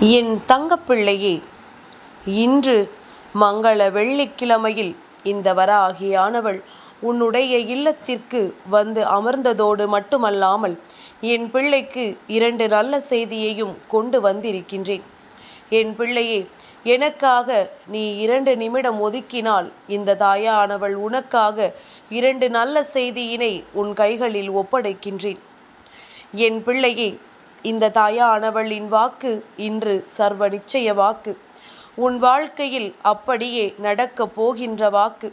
என் தங்கப்பிள்ளையே இன்று மங்கள வெள்ளிக்கிழமையில் இந்த வராகியானவள் உன்னுடைய இல்லத்திற்கு வந்து அமர்ந்ததோடு மட்டுமல்லாமல் என் பிள்ளைக்கு இரண்டு நல்ல செய்தியையும் கொண்டு வந்திருக்கின்றேன். என் பிள்ளையே எனக்காக நீ இரண்டு நிமிடம் ஒதுக்கினால் இந்த தாயானவள் உனக்காக இரண்டு நல்ல செய்தியினை உன் கைகளில் ஒப்படைக்கின்றேன். என் பிள்ளையே இந்த தாயானவளின் வாக்கு இன்று சர்வ நிச்சய வாக்கு. உன் வாழ்க்கையில் அப்படியே நடக்கப் போகின்ற வாக்கு.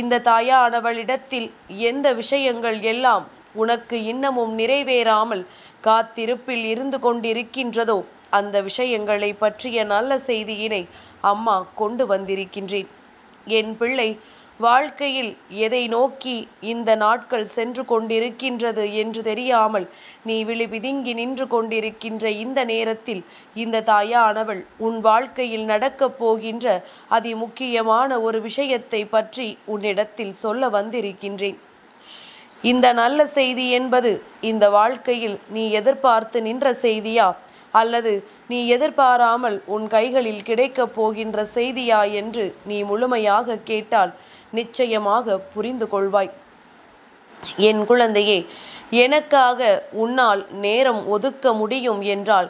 இந்த தாயானவளிடத்தில் எந்த விஷயங்கள் எல்லாம் உனக்கு இன்னமும் நிறைவேறாமல் காத்திருப்பில் இருந்து கொண்டிருக்கின்றதோ அந்த விஷயங்களை பற்றிய நல்ல செய்தியினை அம்மா கொண்டு வந்திருக்கின்றேன். என் பிள்ளை வாழ்க்கையில் எதை நோக்கி இந்த நாட்கள் சென்று கொண்டிருக்கின்றது என்று தெரியாமல் நீ விழி பிதுங்கி நின்று கொண்டிருக்கின்ற இந்த நேரத்தில் இந்த தாயானவள் உன் வாழ்க்கையில் நடக்கப் போகின்ற அதிமுக்கியமான ஒரு விஷயத்தை பற்றி உன்னிடத்தில் சொல்ல வந்திருக்கின்றேன். இந்த நல்ல செய்தி என்பது இந்த வாழ்க்கையில் நீ எதிர்பார்த்து நின்ற செய்தியா? அல்லது நீ எதிர்பாராமல் உன் கைகளில் கிடைக்கப் போகின்ற செய்தியா என்று நீ முழுமையாக கேட்டால் நிச்சயமாக புரிந்து கொள்வாய். என் குழந்தையே எனக்காக உன்னால் நேரம் ஒதுக்க முடியும் என்றால்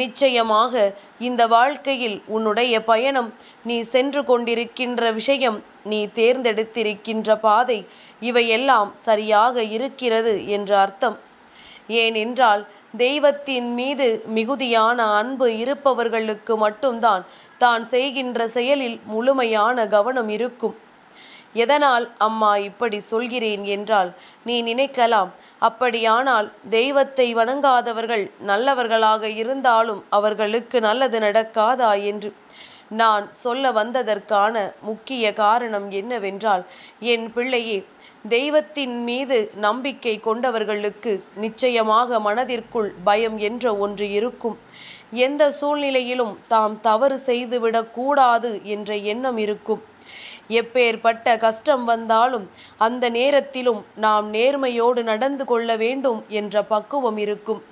நிச்சயமாக இந்த வாழ்க்கையில் உன்னுடைய பயணம் நீ சென்று கொண்டிருக்கின்ற விஷயம் நீ தேர்ந்தெடுத்திருக்கின்ற பாதை இவையெல்லாம் சரியாக இருக்கிறது என்ற அர்த்தம். ஏனென்றால் தெய்வத்தின் மீது மிகுதியான அன்பு இருப்பவர்களுக்கு மட்டும்தான் தான் செய்கின்ற செயலில் முழுமையான கவனம் இருக்கும். எதனால் அம்மா இப்படி சொல்கிறேன் என்றால் நீ நினைக்கலாம். அப்படியானால் தெய்வத்தை வணங்காதவர்கள் நல்லவர்களாக இருந்தாலும் அவர்களுக்கு நல்லது நடக்காதா என்று. நான் சொல்ல வந்ததற்கான முக்கிய காரணம் என்னவென்றால் என் பிள்ளையே தெய்வத்தின் மீது நம்பிக்கை கொண்டவர்களுக்கு நிச்சயமாக மனதிற்குள் பயம் என்ற ஒன்று இருக்கும். எந்த சூழ்நிலையிலும் தாம் தவறு செய்துவிடக்கூடாது என்ற எண்ணம் இருக்கும். எப்பேற்பட்ட கஷ்டம் வந்தாலும் அந்த நேரத்திலும் நாம் நேர்மையோடு நடந்து கொள்ள வேண்டும் என்ற பக்குவம் இருக்கும்.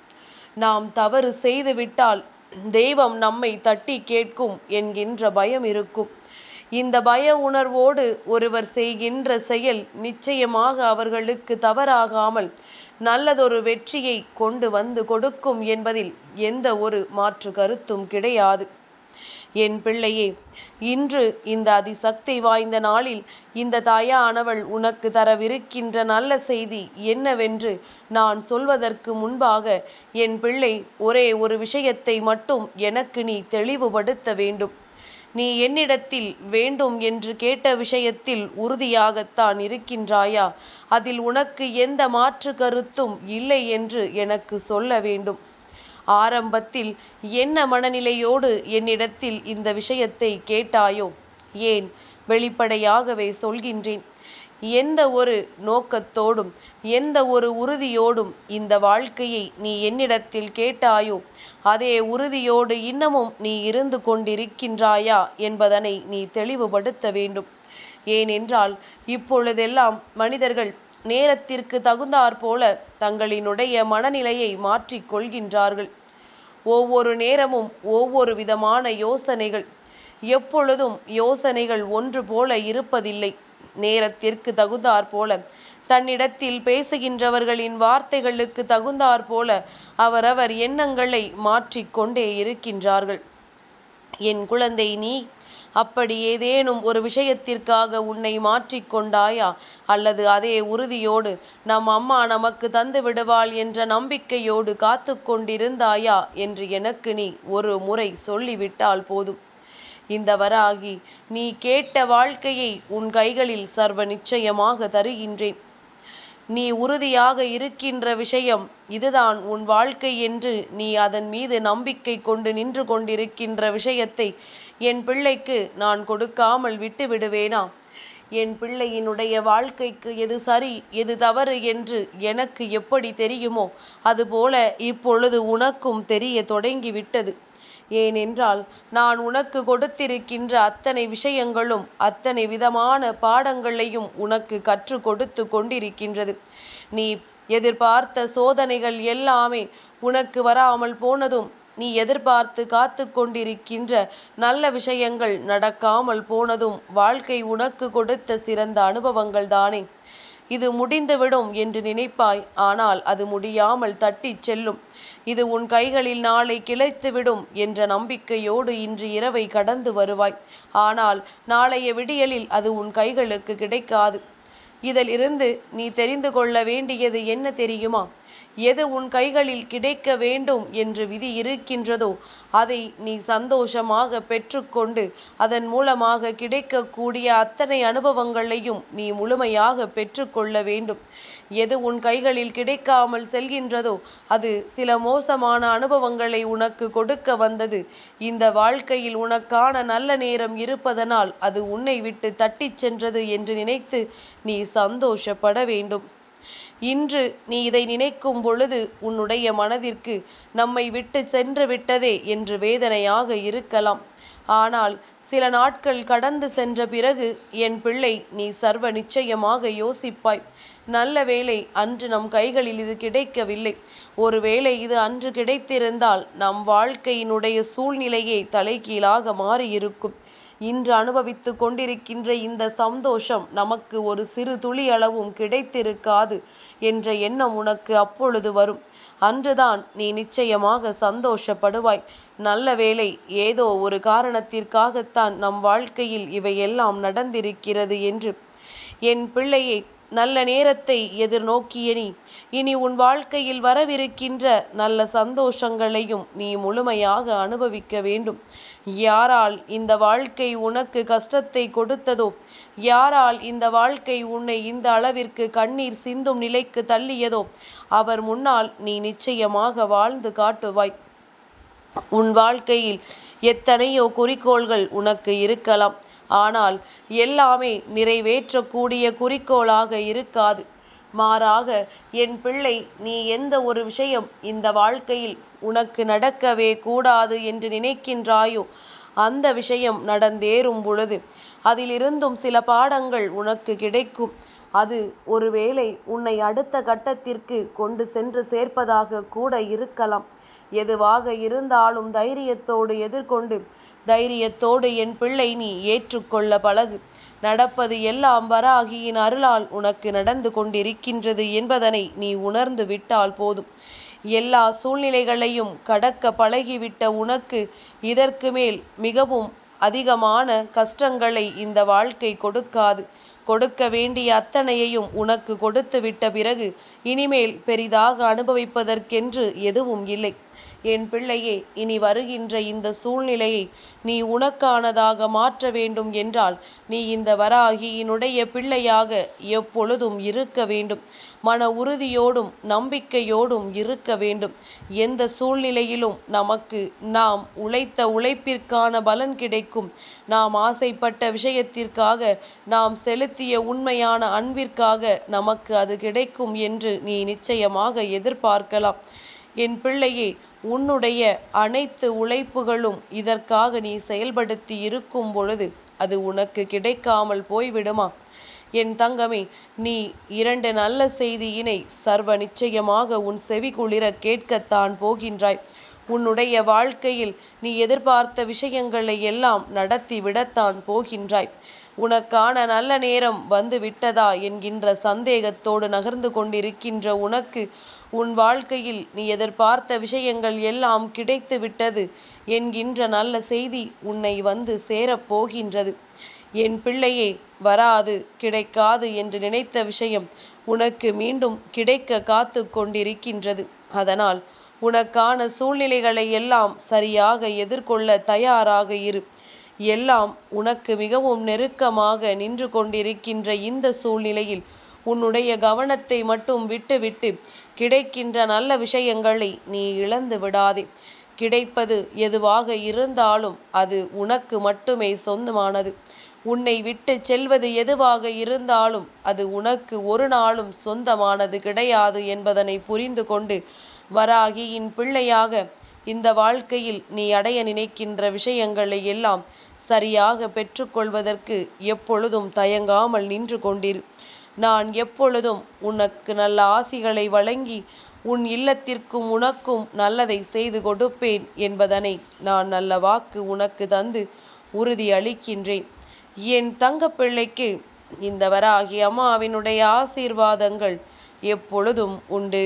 நாம் தவறு செய்துவிட்டால் தெய்வம் நம்மை தட்டி கேட்கும் என்கின்ற பயம் இருக்கும். இந்த பய உணர்வோடு ஒருவர் செய்கின்ற செயல் நிச்சயமாக அவர்களுக்கு தவறாகாமல் நல்லதொரு வெற்றியை கொண்டு வந்து கொடுக்கும் என்பதில் எந்த ஒரு மாற்று கருத்தும் கிடையாது. என் பிள்ளையே இன்று இந்த அதிசக்தி வாய்ந்த நாளில் இந்த தாயானவள் உனக்கு தரவிருக்கின்ற நல்ல செய்தி என்னவென்று நான் சொல்வதற்கு முன்பாக என் பிள்ளை ஒரே ஒரு விஷயத்தை மட்டும் எனக்கு நீ தெளிவுபடுத்த வேண்டும். நீ என்னிடத்தில் வேண்டும் என்று கேட்ட விஷயத்தில் உறுதியாகத்தான் இருக்கின்றாயா? அதில் உனக்கு எந்த மாற்று கருத்தும் இல்லை என்று எனக்கு சொல்ல வேண்டும். ஆரம்பத்தில் என்ன மனநிலையோடு என்னிடத்தில் இந்த விஷயத்தை கேட்டாயோ? ஏன்? வெளிப்படையாகவே சொல்கின்றேன். எந்த ஒரு நோக்கத்தோடும் எந்த ஒரு உறுதியோடும் இந்த வாழ்க்கையை நீ என்னிடத்தில் கேட்டாயோ அதே உறுதியோடு இன்னமும் நீ இருந்து கொண்டிருக்கின்றாயா என்பதனை நீ தெளிவுபடுத்த வேண்டும். ஏனென்றால் இப்பொழுதெல்லாம் மனிதர்கள் நேரத்திற்கு தகுந்தாற் போல தங்களினுடைய மனநிலையை மாற்றிக் கொள்கின்றார்கள். ஒவ்வொரு நேரமும் ஒவ்வொரு விதமான யோசனைகள். எப்பொழுதும் யோசனைகள் ஒன்று போல இருப்பதில்லை. நேரத்திற்கு தகுந்தாற் போல. தன்னிடத்தில் பேசுகின்றவர்களின் வார்த்தைகளுக்கு தகுந்தாற் போல அவரவர் எண்ணங்களை மாற்றிக்கொண்டே இருக்கின்றார்கள். என் குழந்தை நீ அப்படி ஏதேனும் ஒரு விஷயத்திற்காக உன்னை மாற்றிக்கொண்டாயா? அல்லது அதே உறுதியோடு நம் அம்மா நமக்கு தந்து விடுவாள் என்ற நம்பிக்கையோடு காத்து கொண்டிருந்தாயா என்று எனக்கு நீ ஒரு முறை சொல்லிவிட்டால் போதும். இந்த வராகி நீ கேட்ட வாழ்க்கையை உன் கைகளில் சர்வ நிச்சயமாக தருகின்றேன். நீ உறுதியாக இருக்கின்ற விஷயம் இதுதான். உன் வாழ்க்கை என்று நீ அதன் மீது நம்பிக்கை கொண்டு நின்று கொண்டிருக்கின்ற விஷயத்தை என் பிள்ளைக்கு நான் கொடுக்காமல் விட்டு விடுவேனா? என் பிள்ளையினுடைய வாழ்க்கைக்கு எது சரி எது தவறு என்று எனக்கு எப்படி தெரியுமோ அதுபோல இப்பொழுது உனக்கும் தெரிய தொடங்கிவிட்டது ஏனென்றால் நான் உனக்கு கொடுத்திருக்கின்ற அத்தனை விஷயங்களும் அத்தனை விதமான பாடங்களையும் உனக்கு கற்றுக் கொடுத்து கொண்டிருக்கின்றது. நீ எதிர்பார்த்த சோதனைகள் எல்லாமே உனக்கு வராமல் போனதும் நீ எதிர்பார்த்து காத்து கொண்டிருக்கின்ற நல்ல விஷயங்கள் நடக்காமல் போனதும் வாழ்க்கை உனக்கு கொடுத்த சிறந்த அனுபவங்கள் தானே இது முடிந்துவிடும் என்று நினைப்பாய் ஆனால் அது முடியாமல் தட்டிச் செல்லும். இது உன் கைகளில் நாளை கிளைத்துவிடும் என்ற நம்பிக்கையோடு இன்று இரவை கடந்து வருவாய். ஆனால் நாளைய விடியலில் அது உன் கைகளுக்கு கிடைக்காது. இதிலிருந்து நீ தெரிந்து கொள்ள வேண்டியது என்ன தெரியுமா? எது உன் கைகளில் கிடைக்க வேண்டும் என்று விதி இருக்கின்றதோ அதை நீ சந்தோஷமாக பெற்றுக்கொண்டு அதன் மூலமாக கிடைக்கக்கூடிய அத்தனை அனுபவங்களையும் நீ முழுமையாக பெற்றுக்கொள்ள வேண்டும். எது உன் கைகளில் கிடைக்காமல் செல்கின்றதோ அது சில மோசமான அனுபவங்களை உனக்கு கொடுக்க வந்தது. இந்த வாழ்க்கையில் உனக்கான நல்ல நேரம் இருப்பதனால் அது உன்னை விட்டு தட்டிச் சென்றது என்று நினைத்து நீ சந்தோஷப்பட வேண்டும். இன்று நீ இதை நினைக்கும் பொழுது உன்னுடைய மனதிற்கு நம்மை விட்டு சென்று விட்டதே என்று வேதனையாக இருக்கலாம். ஆனால் சில நாட்கள் கடந்து சென்ற பிறகு என் பிள்ளை நீ சர்வ நிச்சயமாக யோசிப்பாய். நல்ல வேலை அன்று நம் கைகளில் இது கிடைக்கவில்லை. ஒருவேளை இது அன்று கிடைத்திருந்தால் நம் வாழ்க்கையினுடைய சூழ்நிலையே தலைகீழாக மாறியிருக்கும். இன்று அனுபவித்து கொண்டிருக்கின்ற இந்த சந்தோஷம் நமக்கு ஒரு சிறு துளி அளவும் கிடைத்திருக்காது என்ற எண்ணம் உனக்கு அப்பொழுது வரும். அன்றுதான் நீ நிச்சயமாக சந்தோஷப்படுவாய். நல்ல வேலை ஏதோ ஒரு காரணத்திற்காகத்தான் நம் வாழ்க்கையில் இவையெல்லாம் நடந்திருக்கிறது என்று. என் பிள்ளையை நல்ல நேரத்தை எதிர்நோக்கிய நீ இனி உன் வாழ்க்கையில் வரவிருக்கின்ற நல்ல சந்தோஷங்களையும் நீ முழுமையாக அனுபவிக்க வேண்டும். யாரால் இந்த வாழ்க்கை உனக்கு கஷ்டத்தை கொடுத்ததோ யாரால் இந்த வாழ்க்கை உன்னை இந்த அளவிற்கு கண்ணீர் சிந்தும் நிலைக்கு தள்ளியதோ அவர் முன்னால் நீ நிச்சயமாக வாழ்ந்து காட்டுவாய். உன் வாழ்க்கையில் எத்தனையோ குறிக்கோள்கள் உனக்கு இருக்கலாம். ஆனால் எல்லாமே நிறைவேற்றக்கூடிய குறிக்கோளாக இருக்காது. மாறாக என் பிள்ளை நீ எந்த ஒரு விஷயம் இந்த வாழ்க்கையில் உனக்கு நடக்கவே கூடாது என்று நினைக்கின்றாயோ அந்த விஷயம் நடந்தேறும் பொழுது அதிலிருந்தும் சில பாடங்கள் உனக்கு கிடைக்கும். அது ஒருவேளை உன்னை அடுத்த கட்டத்திற்கு கொண்டு சென்று சேர்ப்பதாக கூட இருக்கலாம். எதுவாக இருந்தாலும் தைரியத்தோடு எதிர்கொண்டு தைரியத்தோடு என் பிள்ளை நீ ஏற்றுக்கொள்ள பழகு. நடப்பது எல்லாம் வராகியின் அருளால் உனக்கு நடந்து கொண்டிருக்கின்றது என்பதனை நீ உணர்ந்து விட்டால் போதும். எல்லா சூழ்நிலைகளையும் கடக்க பழகிவிட்ட உனக்கு இதற்கு மேல் மிகவும் அதிகமான கஷ்டங்களை இந்த வாழ்க்கை கொடுக்காது. கொடுக்க வேண்டிய அத்தனையையும் உனக்கு கொடுத்து விட்ட பிறகு இனிமேல் பெரிதாக அனுபவிப்பதற்கென்று எதுவும் இல்லை. என் பிள்ளையே இனி வருகின்ற இந்த சூழ்நிலையை நீ உனக்கானதாக மாற்ற வேண்டும் என்றால் நீ இந்த வராகியினுடைய பிள்ளையாக எப்பொழுதும் இருக்க வேண்டும். மன உறுதியோடும் நம்பிக்கையோடும் இருக்க வேண்டும். எந்த சூழ்நிலையிலும் நமக்கு நாம் உழைத்த உழைப்பிற்கான பலன் கிடைக்கும். நாம் ஆசைப்பட்ட விஷயத்திற்காக நாம் செலுத்திய உண்மையான அன்பிற்காக நமக்கு அது கிடைக்கும் என்று நீ நிச்சயமாக எதிர்பார்க்கலாம். என் பிள்ளையே உன்னுடைய அனைத்து உழைப்புகளும் இதற்காக நீ செயல்படுத்தி இருக்கும் பொழுது அது உனக்கு கிடைக்காமல் போய்விடுமா? என் தங்கமே நீ இரண்டு நல்ல செய்தியினை சர்வ நிச்சயமாக உன் செவி குளிர கேட்கத்தான் போகின்றாய். உன்னுடைய வாழ்க்கையில் நீ எதிர்பார்த்த விஷயங்களை எல்லாம் நடத்தி விடத்தான் போகின்றாய். உனக்கான நல்ல நேரம் வந்து விட்டதா என்கின்ற சந்தேகத்தோடு நகர்ந்து கொண்டிருக்கின்ற உனக்கு உன் வாழ்க்கையில் நீ எதிர்பார்த்த விஷயங்கள் எல்லாம் கிடைத்து விட்டது என்கின்ற நல்ல செய்தி உன்னை வந்து சேரப்போகின்றது என் பிள்ளையே வராது கிடைக்காது என்று நினைத்த விஷயம் உனக்கு மீண்டும் கிடைக்க காத்து கொண்டிருக்கின்றது. அதனால் உனக்கான சூழ்நிலைகளை எல்லாம் சரியாக எதிர்கொள்ள தயாராக இரு. எல்லாம் உனக்கு மிகவும் நெருக்கமாக நின்று கொண்டிருக்கின்ற இந்த சூழ்நிலையில் உன்னுடைய கவனத்தை மட்டும் விட்டுவிட்டு கிடைக்கின்ற நல்ல விஷயங்களை நீ இழந்து விடாதே. கிடைப்பது எதுவாக இருந்தாலும் அது உனக்கு மட்டுமே சொந்தமானது. உன்னை விட்டு செல்வது எதுவாக இருந்தாலும் அது உனக்கு ஒரு நாளும் சொந்தமானது கிடையாது என்பதனை புரிந்து கொண்டு வராகியின் பிள்ளையாக இந்த வாழ்க்கையில் நீ அடைய நினைக்கின்ற விஷயங்களை எல்லாம் சரியாக பெற்றுக்கொள்வதற்கு எப்பொழுதும் தயங்காமல் நின்று கொண்டிரு. நான் எப்பொழுதும் உனக்கு நல்ல ஆசிகளை வழங்கி உன் இல்லத்திற்கும் உனக்கும் நல்லதை செய்து கொடுப்பேன் என்பதனை நான் நல்ல வாக்கு உனக்கு தந்து உறுதி அளிக்கின்றேன். என் தங்கப்பிள்ளைக்கு இந்த வராகி அம்மாவினுடைய ஆசீர்வாதங்கள் எப்பொழுதும் உண்டு.